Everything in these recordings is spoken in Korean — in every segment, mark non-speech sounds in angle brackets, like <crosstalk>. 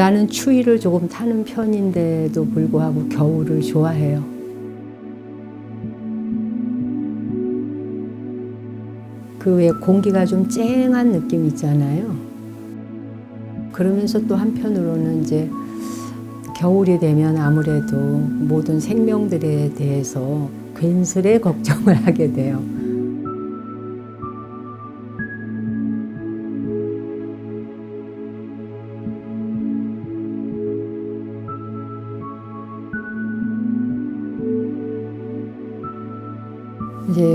나는 추위를 조금 타는 편인데도 불구하고 겨울을 좋아해요. 그 외에 공기가 좀 쨍한 느낌 있잖아요. 그러면서 또 한편으로는 이제 겨울이 되면 아무래도 모든 생명들에 대해서 괜스레 <laughs> 걱정을 하게 돼요.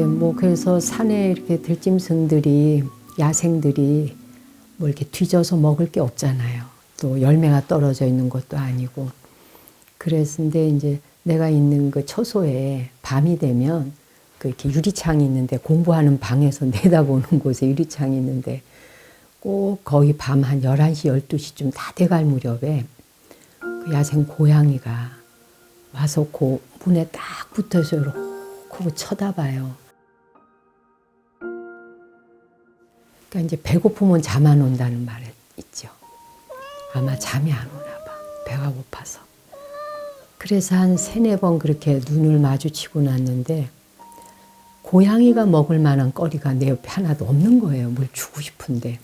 뭐 그래서 산에 이렇게 들짐승들이 야생들이 뭐 이렇게 뒤져서 먹을 게 없잖아요. 또 열매가 떨어져 있는 것도 아니고. 그랬는데 이제 내가 있는 그 처소에 밤이 되면 그 이렇게 유리창이 있는데 공부하는 방에서 <laughs> 내다보는 곳에 유리창이 있는데 꼭 거의 밤 한 11시, 12시쯤 다 돼갈 무렵에 그 야생 고양이가 와서 그 문에 딱 붙어서 이렇게 쳐다봐요. 그러니까 이제 배고프면 잠 안 온다는 말이 있죠. 아마 잠이 안 오나 봐. 배가 고파서. 그래서 한 세네 번 그렇게 눈을 마주치고 났는데 고양이가 먹을 만한 거리가 내 옆에 하나도 없는 거예요. 뭘 주고 싶은데.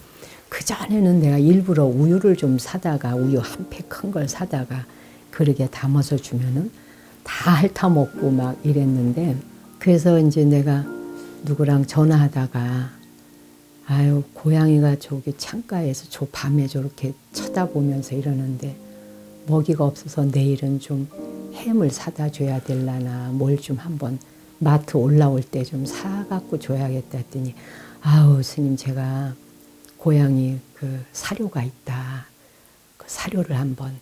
그 전에는 내가 일부러 우유를 좀 사다가 우유 한 팩 큰 걸 사다가 그릇에 담아서 주면은 다 핥아 먹고 막 이랬는데 그래서 이제 내가 누구랑 전화하다가 아유 고양이가 저기 창가에서 저 밤에 저렇게 쳐다보면서 이러는데 먹이가 없어서 내일은 좀 햄을 사다 줘야 될라나 뭘 좀 한번 마트 올라올 때 좀 사갖고 줘야겠다 했더니 아우 스님 제가 고양이 그 사료가 있다 그 사료를 한번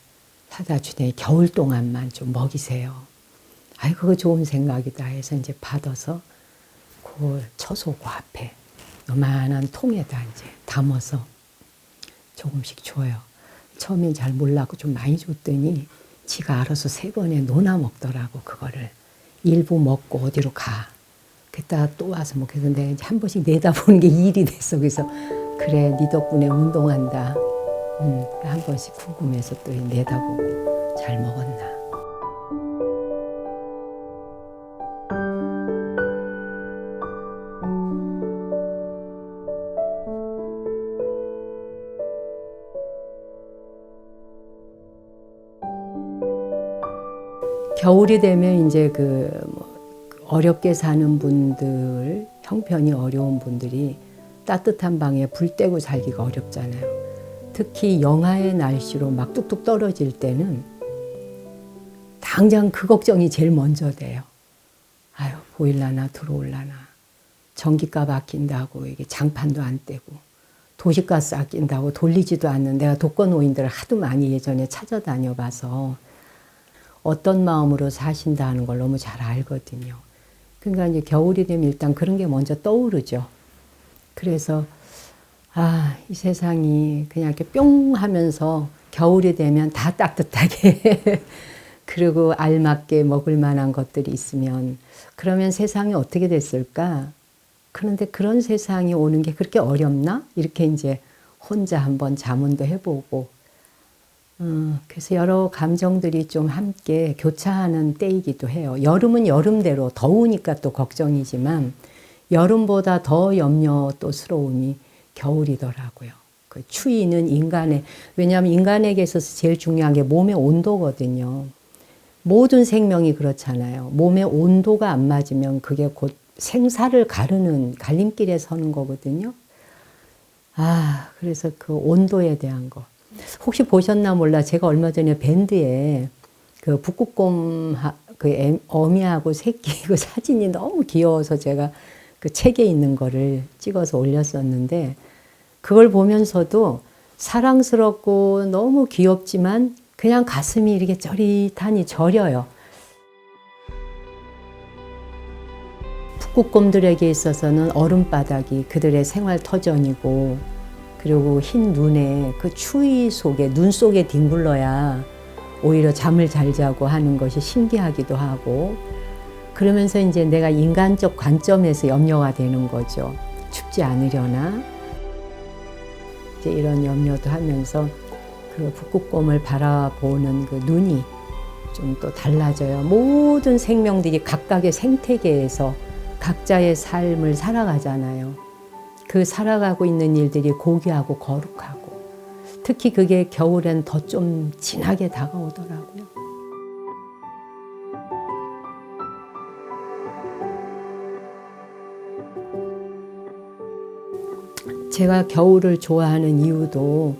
사다 주더니 겨울 동안만 좀 먹이세요. 아이 그거 좋은 생각이다 해서 이제 받아서 그 처소 그 앞에 요만한 통에다 이제 담아서 조금씩 줘요. 처음엔 잘 몰랐고 좀 많이 줬더니 지가 알아서 세 번에 노나 먹더라고 그거를 일부 먹고 어디로 가. 그따 또 와서 뭐 그래서 내가 한 번씩 내다보는 게 일이 됐어. 그래서 그래 네 덕분에 운동한다. 음, 한 번씩 궁금해서 또 내다보고 잘 먹었나. 겨울이 되면 이제 그뭐 어렵게 사는 분들, 형편이 어려운 분들이 따뜻한 방에 불 떼고 살기가 어렵잖아요. 특히 영하의 날씨로 막 뚝뚝 떨어질 때는 당장 그 걱정이 제일 먼저 돼요. 아유, 보일라나 들어올라나. 전기값 아낀다고 이게 장판도 안 떼고 도시가스 아낀다고 돌리지도 않는 내가 독거노인들을 하도 많이 예전에 찾아다녀 봐서 어떤 마음으로 사신다 하는 걸 너무 잘 알거든요. 그러니까 이제 겨울이 되면 일단 그런 게 먼저 떠오르죠. 그래서 아, 이 세상이 그냥 이렇게 뿅 하면서 겨울이 되면 다 따뜻하게 <laughs> 그리고 알맞게 먹을 만한 것들이 있으면 그러면 세상이 어떻게 됐을까? 그런데 그런 세상이 오는 게 그렇게 어렵나? 이렇게 이제 혼자 한번 자문도 해보고 음, 그래서 여러 감정들이 좀 함께 교차하는 때이기도 해요. 여름은 여름대로 더우니까 또 걱정이지만 여름보다 더 염려 또 스러움이 겨울이더라고요. 그 추위는 인간의 왜냐하면 인간에게 있어서 제일 중요한 게 몸의 온도거든요. 모든 생명이 그렇잖아요. 몸의 온도가 안 맞으면 그게 곧 생사를 가르는 갈림길에 서는 거거든요. 아, 그래서 그 온도에 대한 거. 혹시 보셨나 몰라. 제가 얼마 전에 밴드에 그 북극곰 그 어미하고 새끼 그 사진이 너무 귀여워서 제가 그 책에 있는 거를 찍어서 올렸었는데 그걸 보면서도 사랑스럽고 너무 귀엽지만 그냥 가슴이 이렇게 저릿하니 저려요. 북극곰들에게 있어서는 얼음바닥이 그들의 생활 터전이고 그리고 흰 눈에 그 추위 속에 눈 속에 뒹굴러야 오히려 잠을 잘 자고 하는 것이 신기하기도 하고 그러면서 이제 내가 인간적 관점에서 염려가 되는 거죠. 춥지 않으려나 이제 이런 염려도 하면서 그그 북극곰을 바라보는 그 눈이 좀 또 달라져요. 모든 생명들이 각각의 생태계에서 각자의 삶을 살아가잖아요. 그 살아가고 있는 일들이 고귀하고 거룩하고 특히 그게 겨울엔 더 좀 진하게 다가오더라고요. 제가 겨울을 좋아하는 이유도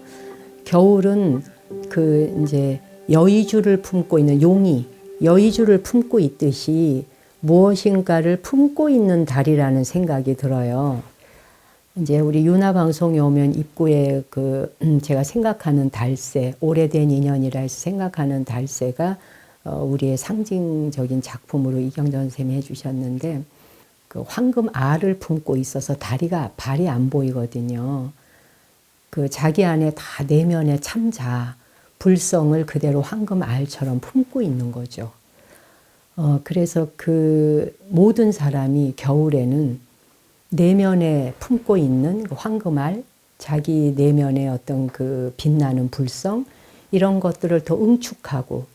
겨울은 그 이제 여의주를 품고 있는 용이 여의주를 품고 있듯이 무엇인가를 품고 있는 달이라는 생각이 들어요. 이제 우리 유나 방송에 오면 입구에 그 음, 제가 생각하는 달새 오래된 인연이라 해서 생각하는 달새가 어, 우리의 상징적인 작품으로 이경전 선생님이 해주셨는데 그 황금 알을 품고 있어서 다리가 발이 안 보이거든요. 그 자기 안에 다 내면의 참자 불성을 그대로 황금 알처럼 품고 있는 거죠. 어, 그래서 그 모든 사람이 겨울에는 내면에 품고 있는 그 황금알, 자기 내면의 어떤 그 빛나는 불성, 이런 것들을 더 응축하고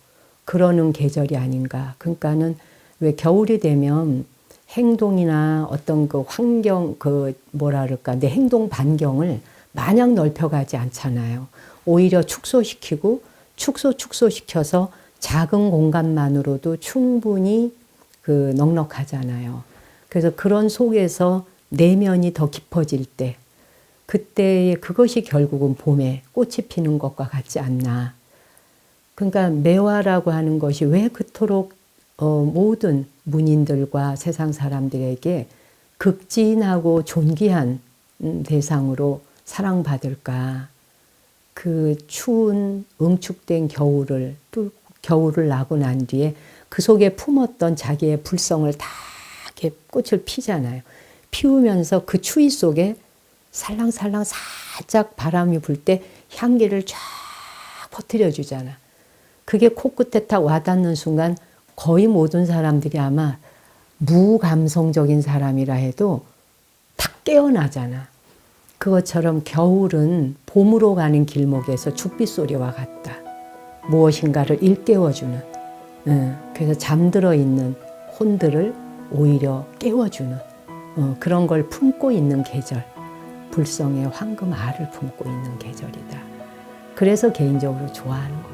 그러는 계절이 아닌가. 그러니까는 왜 겨울이 되면 행동이나 어떤 그 환경, 그 뭐라 그럴까, 내 행동 반경을 마냥 넓혀가지 않잖아요. 오히려 축소시키고 축소, 축소시켜서 작은 공간만으로도 충분히 그 넉넉하잖아요. 그래서 그런 속에서 내면이 더 깊어질 때, 그때의 그것이 결국은 봄에 꽃이 피는 것과 같지 않나. 그러니까 매화라고 하는 것이 왜 그토록 어, 모든 문인들과 세상 사람들에게 극진하고 존귀한 음, 대상으로 사랑받을까. 그 추운 응축된 겨울을 또 겨울을 나고 난 뒤에 그 속에 품었던 자기의 불성을 다 이렇게 꽃을 피잖아요. 피우면서 그 추위 속에 살랑살랑 살짝 바람이 불 때 향기를 쫙 퍼뜨려 주잖아. 그게 코끝에 딱 와닿는 순간 거의 모든 사람들이 아마 무감성적인 사람이라 해도 탁 깨어나잖아. 그것처럼 겨울은 봄으로 가는 길목에서 죽빛 소리와 같다. 무엇인가를 일깨워주는. 응. 그래서 잠들어 있는 혼들을 오히려 깨워주는 어, 그런 걸 품고 있는 계절. 불성의 황금 알을 품고 있는 계절이다. 그래서 개인적으로 좋아하는 거예요.